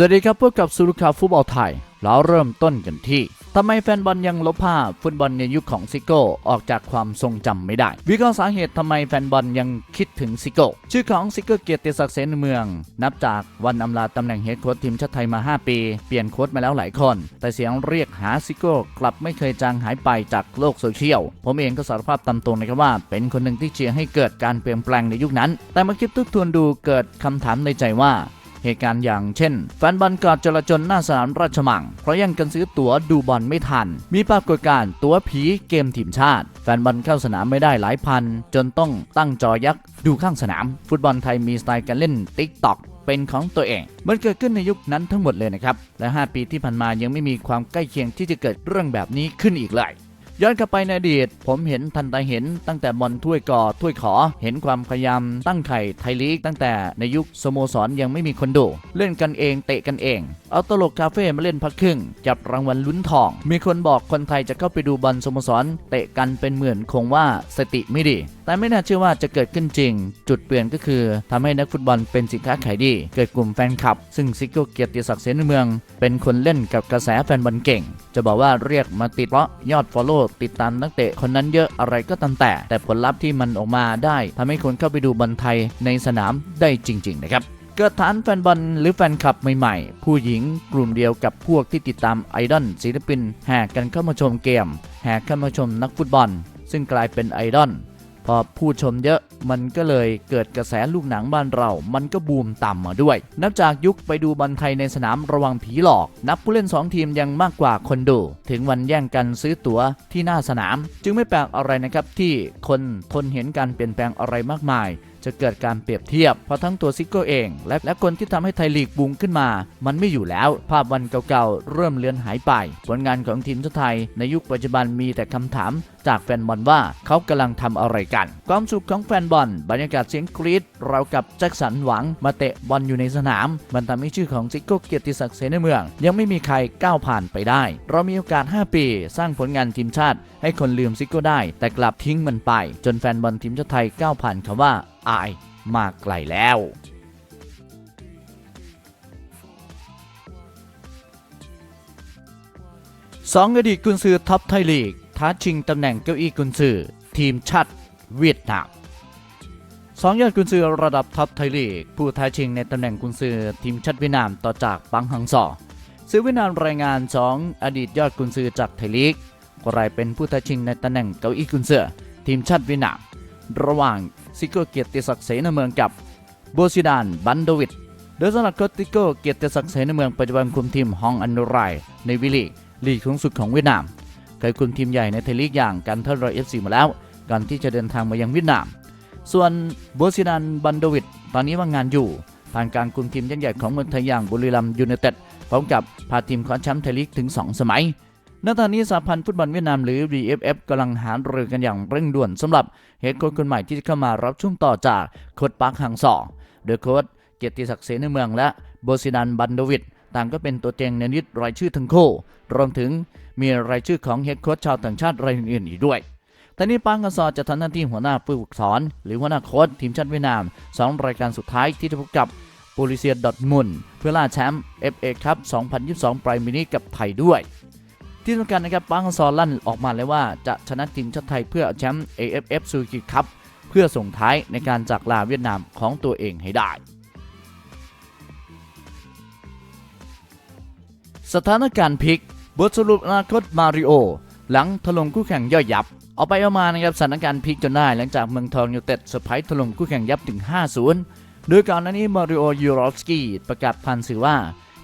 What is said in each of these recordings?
สวัสดีครับพบกับสุรุข่าวฟุตบอลไทย เราเริ่มต้นกันที่ทำไมแฟนบอลยังลบภาพฟุตบอลในยุคของซิโก้ออกจากความทรงจำไม่ได้ วิเคราะห์สาเหตุทำไมแฟนบอลยังคิดถึงซิโก้ ชื่อของซิโก้เกียรติศักดิ์เสนเมือง นับจากวันอำลาตำแหน่งเฮดโค้ชทีมชาติไทยมา 5 ปี เปลี่ยนโค้ชมาแล้วหลายคน แต่เสียงเรียกหาซิโก้กลับไม่เคยจางหายไปจากโลกโซเชียล ผมเองก็สารภาพตามตรงนะครับว่า เป็นคนหนึ่งที่เชียร์ให้เกิดการเปลี่ยนแปลงในยุคนั้น แต่มาคิดทบทวนดูเกิดคำถามในใจว่า เหตุการณ์อย่างเช่น แฟนบอลกอดจลาจลหน้าสนามราชมัง เพราะยังกันซื้อตั๋วดูบอลไม่ทัน มีปรากฏการณ์ตั๋วผีเกมทีมชาติ แฟนบอลเข้าสนามไม่ได้หลายพัน จนต้องตั้งจอยักษ์ดูข้างสนาม ฟุตบอลไทยมีสไตล์การเล่นติ๊กต็อกเป็นของตัวเอง มันเกิดขึ้นในยุคนั้นทั้งหมดเลยนะครับ และ 5 ปีที่ผ่านมายังไม่มีความใกล้เคียงที่จะเกิดเรื่องแบบนี้ขึ้นอีกเลย ย้อนกลับไปในอดีต ผมเห็นทันตาเห็นตั้งแต่บอลถ้วยกอถ้วยขอ เห็นความพยายามตั้งไข่ไทยลีกตั้งแต่ในยุคสโมสรยังไม่มีคนดู เล่นกันเองเตะกันเอง เอาตลกคาเฟ่มาเล่นพักครึ่ง จับรางวัลลุ้นทอง มีคนบอกคนไทยจะเข้าไปดูบอลสโมสร เตะกันเป็นเหมือนคงว่าสติไม่ดี แต่ไม่น่าเชื่อว่าจะเกิดขึ้นจริง จุดเปลี่ยนก็คือทำให้นักฟุตบอลเป็นสินค้าขายดี เกิดกลุ่มแฟนคลับ ซึ่งซิโก้เกียรติศักดิ์เสนเมือง เป็นคนเล่นกับกระแสแฟนบอลเก่ง จะบอกว่าเรียกมาติดเพราะยอดฟอลโล่ติดตามนักเตะคนนั้นเยอะอะไรก็ตามแต่ แต่ผลลัพธ์ที่มันออกมาได้ทำให้คนเข้าไปดูบอลไทยในสนามได้จริง ๆ นะครับเกิดฐานแฟนบอลหรือแฟนคลับใหม่ๆ ผู้หญิงกลุ่มเดียวกับพวกที่ติดตามไอดอลศิลปินแห่กันเข้ามาชมเกม แห่เข้ามาชมนักฟุตบอล ซึ่งกลายเป็นไอดอล พอผู้ชมเยอะมันก็เลยเกิดกระแสลูกหนังบ้านเรา มันก็บูมต่ำมาด้วย นับจากยุคไปดูบอลไทยในสนามระวังผีหลอก นับผู้เล่น 2 ทีมยังมากกว่าคนดู ถึงวันแย่งกันซื้อตั๋วที่หน้าสนาม จึงไม่แปลกอะไรนะครับที่คนทนเห็นการเปลี่ยนแปลงอะไรมากมาย จะเกิดการเปรียบเทียบ เพราะทั้งตัวซิโก้เอง และและคนที่ทำให้ไทยลีกบูมขึ้นมา มันไม่อยู่แล้ว ภาพวันเก่าๆ เริ่มเลือนหายไป ผลงานของทีมชาติไทยในยุคปัจจุบันมีแต่คำถาม จากแฟนบอลว่าเขากำลังทำอะไรกัน ความสุขของแฟนบอล บรรยากาศเสียงกรีดเรากับแจ็คสันหวังมาเตะบอลอยู่ในสนาม มันทำให้ชื่อของซิโก้เกียรติศักดิ์เสนเมือง ยังไม่มีใครก้าวผ่านไปได้ เรามีโอกาส 5 ปี สร้างผลงานทีมชาติ ให้คนลืมซิโก้ได้ แต่กลับทิ้งมันไป จนแฟนบอลทีมชาติไทยก้าวผ่านคำว่า อายมาไกลแล้ว สองอดีตกุนซือท็อปไทยลีก ท้าชิงตำแหน่งเก้าอี้กุนซือ ทีมชาติเวียดนามสองยอดกุนซือระดับท็อปไทยลีก ผู้ท้าชิงในตำแหน่งกุนซือทีมชาติเวียดนามต่อจากปังหังซอซื้อเวียดนามรายงาน 2 อดีตยอดกุนซือจากไทยลีกใครเป็นผู้ท้าชิงในตำแหน่งเก้าอี้กุนซือทีมชาติเวียดนาม ระหว่าง ซิโก้เกียรติศักดิ์เสนเมืองกับโบซิดานบันโดวิดโดยสำหรับโคติโก้เกียรติศักดิ์เสนเมืองปัจจุบันคุมทีมฮองอันโนไรในวิลีลีกสูงสุดของเวียดนามเคยคุมทีมใหญ่ในไทยลีกอย่างกันเทอร์รอยเอฟซีมาแล้วก่อนที่จะเดินทางมายังเวียดนาม ส่วนโบซิดานบันโดวิดตอนนี้ว่างงานอยู่ผ่านการคุมทีมยักษ์ใหญ่ของเมืองไทยอย่างบุรีรัมย์ยูไนเต็ดพร้อมกับพาทีมคว้าแชมป์ไทยลีกถึง 2 สมัย ณตอนนี้สหพันธ์ฟุตบอลเวียดนามหรือ VFF กำลังหารือกันอย่างเร่งด่วนสำหรับเฮดโค้ชคนใหม่ที่จะเข้ามารับช่วงต่อจากโค้ชปาร์คฮังซอโดยโค้ชเกียรติศักดิ์เสนเมืองและโบซิดานบันโดวิดต่างก็เป็นตัวเจงในนิดรายชื่อทั้งคู่ รวมถึงมีรายชื่อของเฮดโค้ชชาวต่างชาติรายอื่นๆอีกด้วยแต่นี้ปางกสอจะทำหน้าที่หัวหน้าผู้ฝึกสอน หรือหัวหน้าโค้ชทีมชาติเวียดนามสองรายการสุดท้ายที่จะพบกับโปลิเซียดอทมุนเพื่อล่าแชมป์ FA ครับ 2022 ปลายมินิกับไทยด้วย ที่สำคัญนะครับปางกสอลั่นออกมาเลยว่าจะชนะทีมชาติไทยเพื่อแชมป์ AFF ซูกิคัพเพื่อส่งท้ายในการจากลาเวียดนามของตัวเองให้ได้ สถานการณ์พลิกบทสรุปอนาคตมาริโอ หลังถล่มคู่แข่งย่อยยับ เอาไปเอามานะครับสถานการณ์พลิกจนได้หลังจากเมืองทองยูเต็ดเซอร์ไพรส์ถล่มคู่แข่งยับถึง 5-0 โดยก่อนหน้านี้มาริโอยูโรฟสกี้ประกาศผ่านสื่อว่า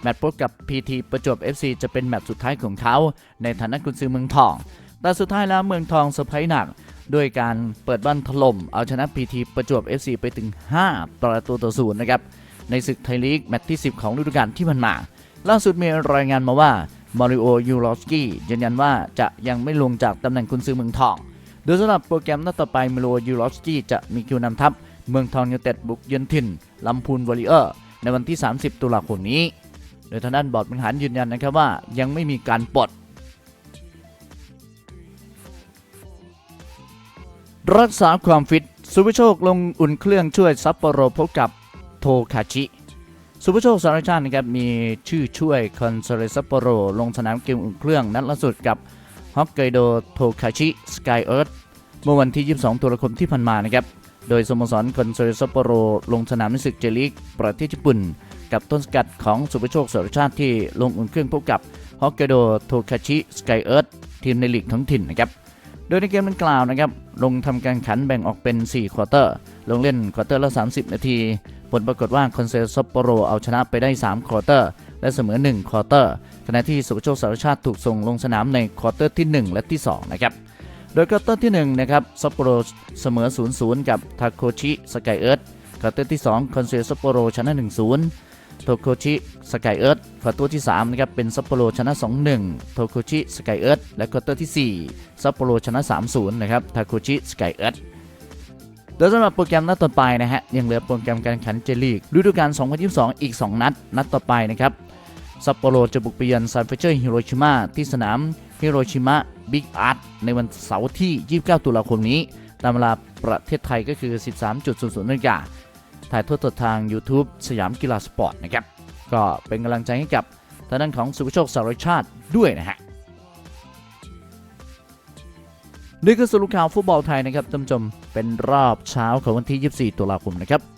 แมตช์พบกับ PT ประจวบ FC จะเป็นแมตช์สุดท้ายของเขา ในฐานะกุนซือเมืองทอง แต่สุดท้ายแล้วเมืองทองเซอร์ไพรส์หนักด้วยการเปิดบ้านถล่ม เอาชนะ PT ประจวบ FC ไปถึง 5 ประตูต่อศูนย์นะครับในศึกไทยลีกแมตช์ที่ 10 ของฤดูกาลที่ผ่านมา ล่าสุดมีรายงานมาว่ามาริโอยูโรสกี้ยืนยันว่าจะยังไม่ลงจากตำแหน่งกุนซือเมืองทอง โดยสำหรับโปรแกรมนัดต่อไปมาริโอยูโรสกี้จะมีคิวนำทัพเมืองทองยูเต็ดบุกเยือนถิ่นลำพูนวอริเออร์ในวันที่ 30 ตุลาคมนี้ โดยทางด้านบอร์ดบริหารยืนยันนะครับว่ายังไม่มีการปลดรักษาความฟิตสุวิโชคลงอุ่นเครื่องช่วยซัปโปโรพบกับโทคาชิ สุภโชคสารชาตินะครับมีชื่อช่วยคอนเซเรซัปโปโรลงสนามเกมอุ่นเครื่องนัดล่าสุดกับฮอกไกโดโทคาชิสกายเอิร์ธเมื่อวันที่ 22ตุลาคมที่ผ่านมานะครับ โดยสโมสรคอนเซเรซัปโปโรลงสนามในศึกเจลีกประเทศญี่ปุ่น กับต้นสกัดของสุภโชคสารชาติที่ลงอุ่นเครื่องพบกับฮอกไกโดโทคาชิสกายเอิร์ธทีมในลีกท้องถิ่นนะครับโดยในเกมดังกล่าวนะครับลงทำการขันแบ่งออกเป็น 4 ควอเตอร์ ลงเล่นควอเตอร์ละ 30 นาที ผลปรากฏว่าคอนเซซัปโปโรเอาชนะไปได้ 3 ควอเตอร์ และเสมอ 1 ควอเตอร์ ขณะที่สุภโชคสารชาติถูกส่งลงสนามในควอเตอร์ที่ 1 และที่ 2 นะครับ โดยควอเตอร์ที่1นะครับซัปโปโรเสมอ 0-0 กับทาโคชิสกายเอิร์ธควอเตอร์ที่ 2 คอนเซซัปโปโรชนะ 1-0 โทโคชิสกายเอิร์ธควอเตอร์ที่3นะครับเป็นซัปโปโรชนะ 2-1 โทโคชิสกายเอิร์ธและควอเตอร์ที่ 4 ซัปโปโรชนะ 3-0 นะครับทาโคชิสกายเอิร์ธโดยสำหรับโปรแกรมนัดต่อไปนะฮะ ยังเหลือโปรแกรมการแข่งขันเจลีกฤดูกาล 2022 อีก 2 นัด นัดต่อไปนะครับซัปโปโรจะบุกไปเยือนซานเฟเชอร์ฮิโรชิมาที่สนามฮิโรชิมะบิ๊กอาร์ตในวันเสาร์ที่ 29 ตุลาคมนี้ ตามเวลาประเทศไทยก็คือ 13.00นาฬิกา ถ่ายทอดสดทาง YouTube สยามกีฬาสปอร์ตนะครับ ก็เป็นกำลังใจให้กับทางด้านของสุภโชคสารชาติด้วยนะฮะนี่คือสรุปข่าวฟุตบอลไทยนะครับท่านผู้ชมเป็นรอบเช้าของวันที่ 24 ตุลาคมนะครับ